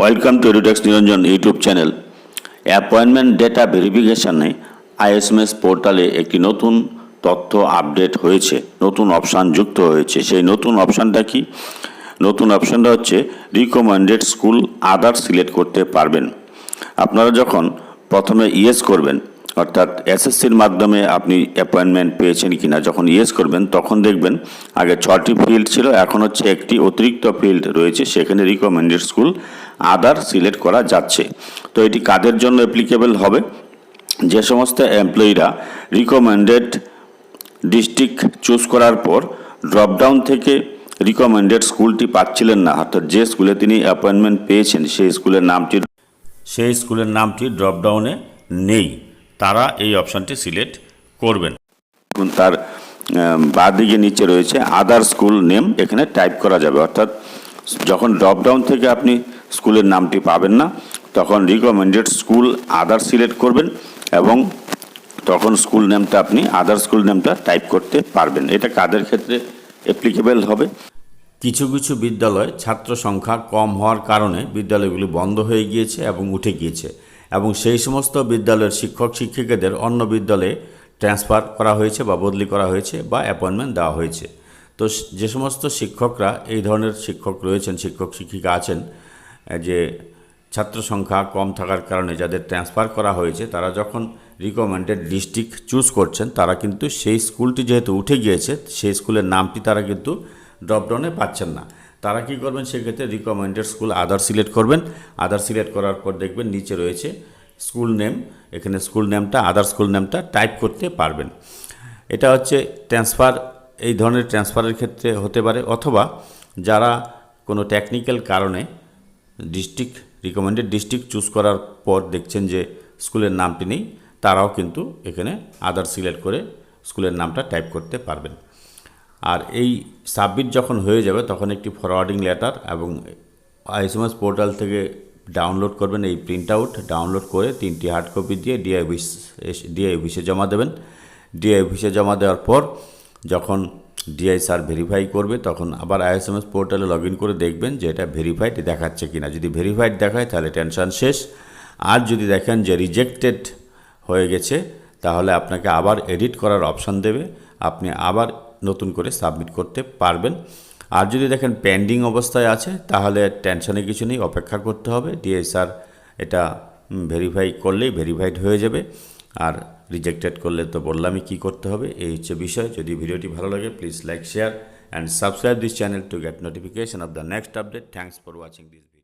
Welcome to Edutex Niranjan YouTube channel. Appointment data ভেরিফিকেশানে ISMS পোর্টালে একটি নতুন তথ্য আপডেট হয়েছে, নতুন অপশান যুক্ত হয়েছে। সেই নতুন অপশানটা কি? নতুন অপশানটা হচ্ছে রিকমেন্ডেড স্কুল আদার সিলেক্ট করতে পারবেন। আপনারা যখন প্রথমে ইয়েস করবেন অর্থাৎ এসএসসির মাধ্যমে আপনি অ্যাপয়েন্টমেন্ট পেয়েছেন কিনা, যখন ইয়েস করবেন, তখন দেখবেন আগে ছটি ফিল্ড ছিল, এখন হচ্ছে একটি অতিরিক্ত ফিল্ড রয়েছে, সেখানে রিকমেন্ডেড স্কুল আদার সিলেক্ট করা যাচ্ছে। তো এটি কাদের জন্য অ্যাপ্লিকেবল হবে? যে সমস্ত এমপ্লয়িরা রিকমেন্ডেড ডিস্ট্রিক্ট চুজ করার পর ড্রপডাউন থেকে রিকমেন্ডেড স্কুলটি পাচ্ছিলেন না। অর্থাৎ যে স্কুলে তিনি অ্যাপয়েন্টমেন্ট পেয়েছেন, সেই স্কুলের নামটি সেই স্কুলের নামটি ড্রপডাউনে নেই। তারা এই অপশানটি সিলেক্ট করবেন। তার বাঁ দিকে নিচে রয়েছে আদার স্কুল নেম এখানে টাইপ করা যাবে। অর্থাৎ যখন ড্রপডাউন থেকে আপনি স্কুলের নামটি পাবেন না তখন রিকমেন্ডেড স্কুল আদার সিলেক্ট করবেন এবং তখন স্কুল নেমটা আপনি আদার স্কুল নেমটা টাইপ করতে পারবেন। এটা কাদের ক্ষেত্রে অ্যাপ্লিকেবল হবে? কিছু কিছু বিদ্যালয় ছাত্র সংখ্যা কম হওয়ার কারণে বিদ্যালয়গুলি বন্ধ হয়ে গিয়েছে এবং উঠে গিয়েছে। এবং সেই সমস্ত বিদ্যালয়ের শিক্ষক, শিক্ষিকাদের অন্য বিদ্যালয়ে ট্রান্সফার করা হয়েছে বা বদলি করা হয়েছে বা অ্যাপয়েন্টমেন্ট দেওয়া হয়েছে। তো যে সমস্ত শিক্ষকরা, এই ধরনের শিক্ষক রয়েছেন, শিক্ষক, শিক্ষিকা আছেন যে ছাত্র সংখ্যা কম থাকার কারণে যাদের ট্রান্সফার করা হয়েছে, তারা যখন রিকমেন্ডেড ডিস্ট্রিক্ট চুজ করছেন, তারা কিন্তু সেই স্কুলটি যেহেতু উঠে গিয়েছে, সেই স্কুলের নামটি তারা কিন্তু ড্রপডাউনে পাচ্ছেন না। তারা কি করবেন? সেক্ষেত্রে রিকমেন্ডেড স্কুল আদার সিলেক্ট করবেন। আদার সিলেক্ট করার পর দেখবেন নিচে রয়েছে স্কুল নেম এখানে স্কুল নেমটা আদার স্কুল নেমটা টাইপ করতে পারবেন। এটা হচ্ছে ট্রান্সফার এই ধরনের ট্রান্সফারের ক্ষেত্রে হতে পারে। অথবা যারা কোনো টেকনিক্যাল কারণে ডিস্ট্রিক্ট রিকমেন্ডেড ডিস্ট্রিক্ট চুজ করার পর দেখছেন যে স্কুলের নামটি নেই, তারাও কিন্তু এখানে আদার সিলেক্ট করে স্কুলের নামটা টাইপ করতে পারবেন। আর এই সাবমিট যখন হয়ে যাবে, তখন একটি ফরওয়ার্ডিং লেটার এবং আইএসএমএস পোর্টাল থেকে ডাউনলোড করবেন, এই প্রিন্ট আউট ডাউনলোড করে তিনটি হার্ড কপি দিয়ে ডিআই অফিস ডিআই অফিসে জমা দেবেন। ডিআই অফিসে জমা দেওয়ার পর যখন ডিআই স্যার ভেরিফাই করবে, তখন আবার আইএসএমএস পোর্টালে লগ করে দেখবেন যে এটা ভেরিফাইড দেখাচ্ছে কিনা। যদি ভেরিফাইড দেখায়, তাহলে টেনশন শেষ। আর যদি দেখেন যে রিজেক্টেড হয়ে গেছে, তাহলে আপনাকে আবার এডিট করার অপশান দেবে। আপনি আবার নতুন করে সাবমিট করতে পারবেন। আর যদি দেখেন পেন্ডিং অবস্থায় আছে, তাহলে টেনশনে কিছু নেই, অপেক্ষা করতে হবে। ডিএসআর এটা ভেরিফাই করলেই ভেরিফাইড হয়ে যাবে। আর রিজেক্টেড করলে তো বললামই কী করতে হবে, এই হচ্ছে বিষয়। যদি ভিডিওটি ভালো লাগে please like share and subscribe this channel to get notification of the next update thanks for watching this